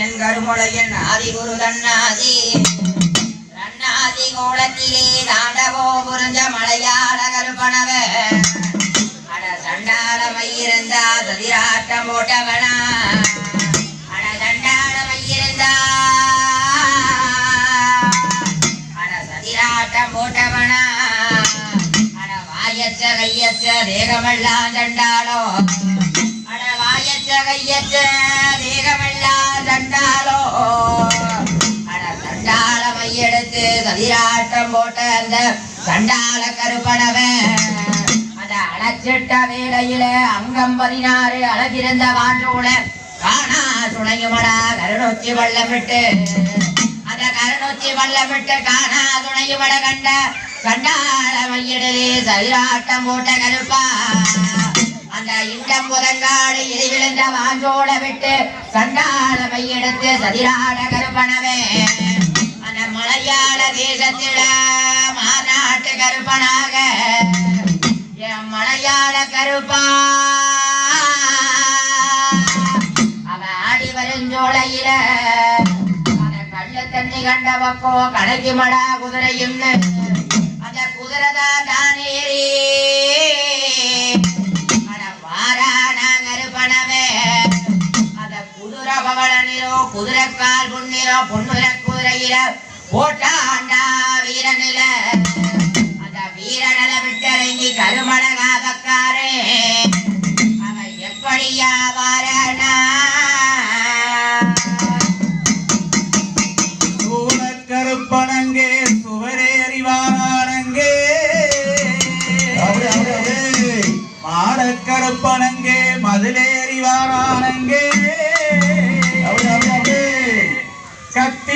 என் கருமுளையன் ஆதிகுரு தன்னாதி தன்னாதி கோலத்திலே தாண்டவோ புரிஞ்ச மலையாள கருப்பனவ. அட சண்டாளமையிருந்தா சதிராட்டம் போட்டவனா. அட சண்டாளமையிருந்தா. அட சதிராட்டம் போட்டவனா. அட வாயச்ச கையச்ச தேகமெல்லாம் சண்டாளோ அட கையச்ச தேகமெல்லாம் சண்டாளோ அட சண்டாள மையெடுத்து சதிராட்டம் போட்ட அந்த தண்டால கருப்படவன் அத அழைச்சிட்ட வேளையில அங்கம் பதினாறு அழகிருந்த வான்றோட காணா துணையுமடா கருணொச்சி வள்ளம் விட்டு அத கருணொச்சி வள்ளம் விட்டு காணா துணையுமட கண்ட சண்டாள மையிடலே சதிராட்டம் போட்ட கருப்பா அந்த இண்டம் புதங்காடு இடி மாஞ்சோட விட்டு சண்டாள மையெடுத்து சதிராட கருப்பனவே. அந்த மலையாள தேசத்தில மாநாட்டு கருப்பனாக என் மலையாள கருப்பா. அவ கள்ள தண்ணி கண்ட பக்கோ கடைக்கு மடா குதிரையும்னு. அந்த குதிரைதா தானேரி அட குதிரைக்கால் புண்ணிலோ பொன்னுல குதிரையில போட்டாண்டா வீரனில. அந்த வீரனல விட்டறங்கி கருமடகா பக்காரே அவன் எப்படியா வாரானா? சூழக்கருப்பனங்கே சுவரே அறிவானங்கே அப்படி, அப்படி, அப்படி.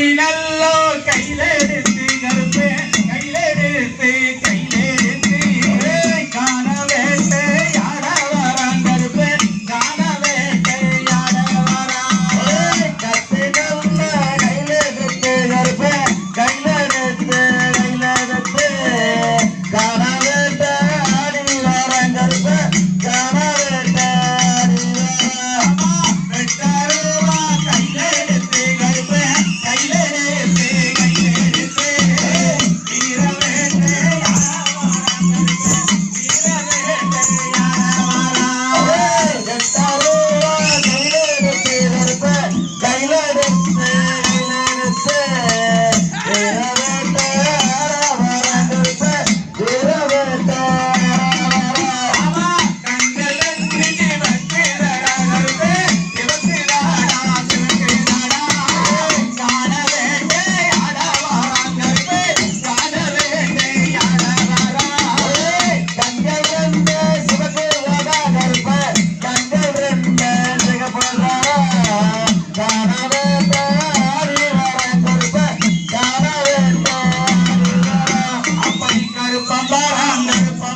కోరినల్లో కైలే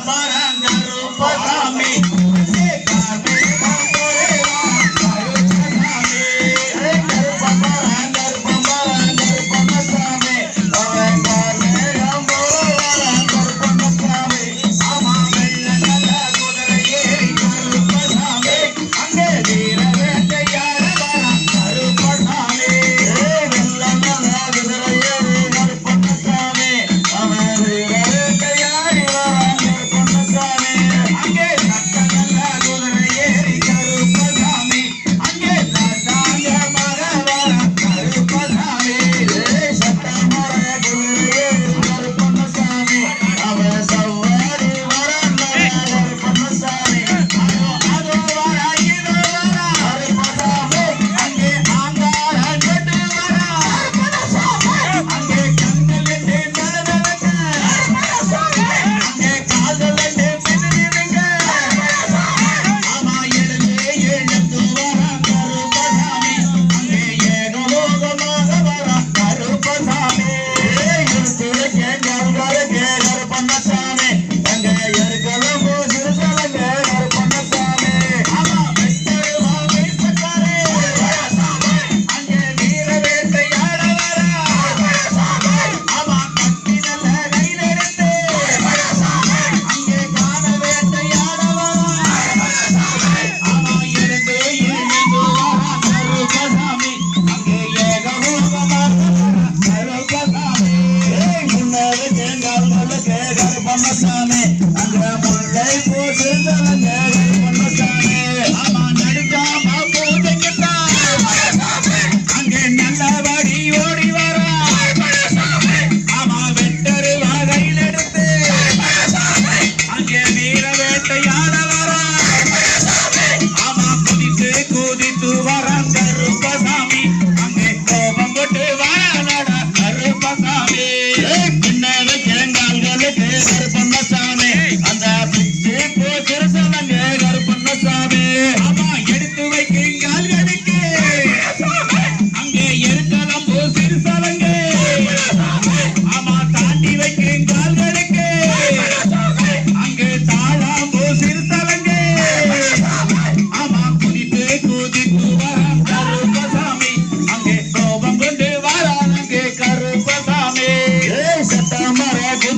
somebody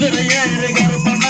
கிடையாது கருப்பண்ண